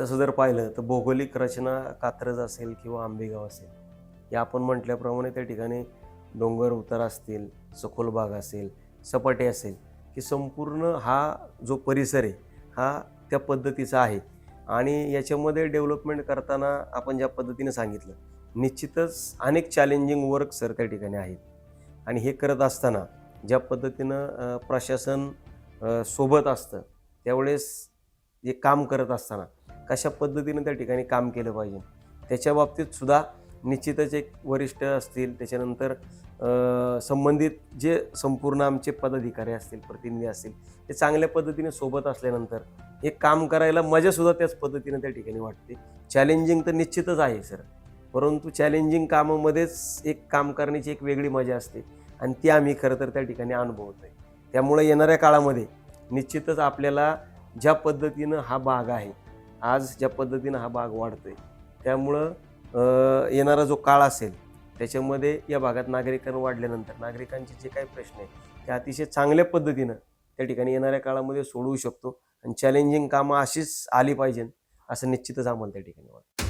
तसं जर पाहिलं तर भौगोलिक रचना कात्रज असेल किंवा आंबेगाव असेल या आपण म्हटल्याप्रमाणे त्या ठिकाणी डोंगर उतार असतील सखोल भाग असेल सपाटे असेल की संपूर्ण हा जो परिसर आहे हा त्या पद्धतीचा आहे. आणि याच्यामध्ये डेव्हलपमेंट करताना आपण ज्या पद्धतीने सांगितलं निश्चितच अनेक चॅलेंजिंग वर्क सर त्या ठिकाणी आहेत. आणि हे करत असताना ज्या पद्धतीनं प्रशासन सोबत असतं त्यावेळेस जे काम करत असताना कशा पद्धतीनं त्या ठिकाणी काम केलं पाहिजे? त्याच्या बाबतीत सुद्धा निश्चितच एक वरिष्ठ असतील त्याच्यानंतर संबंधित जे संपूर्ण आमचे पदाधिकारी असतील प्रतिनिधी असतील ते चांगल्या पद्धतीने सोबत असल्यानंतर हे काम करायला मजासुद्धा त्याच पद्धतीने त्या ठिकाणी वाटते. चॅलेंजिंग तर निश्चितच आहे सर. परंतु चॅलेंजिंग कामामध्येच एक काम करण्याची एक वेगळी मजा असते आणि ती आम्ही खरं तर त्या ठिकाणी अनुभवतो आहे त्यामुळे येणाऱ्या काळामध्ये निश्चितच आपल्याला ज्या पद्धतीनं हा भाग आहे आज ज्या पद्धतीनं हा भाग वाढतोय त्यामुळं येणारा जो काळ असेल त्याच्यामध्ये या भागात नागरिकांना वाढल्यानंतर नागरिकांचे जे काही प्रश्न आहेत ते अतिशय चांगल्या पद्धतीनं त्या ठिकाणी येणाऱ्या काळामध्ये सोडवू शकतो. आणि चॅलेंजिंग कामं अशीच आली पाहिजेत असं निश्चितच आम्हाला त्या ठिकाणी वाटतं.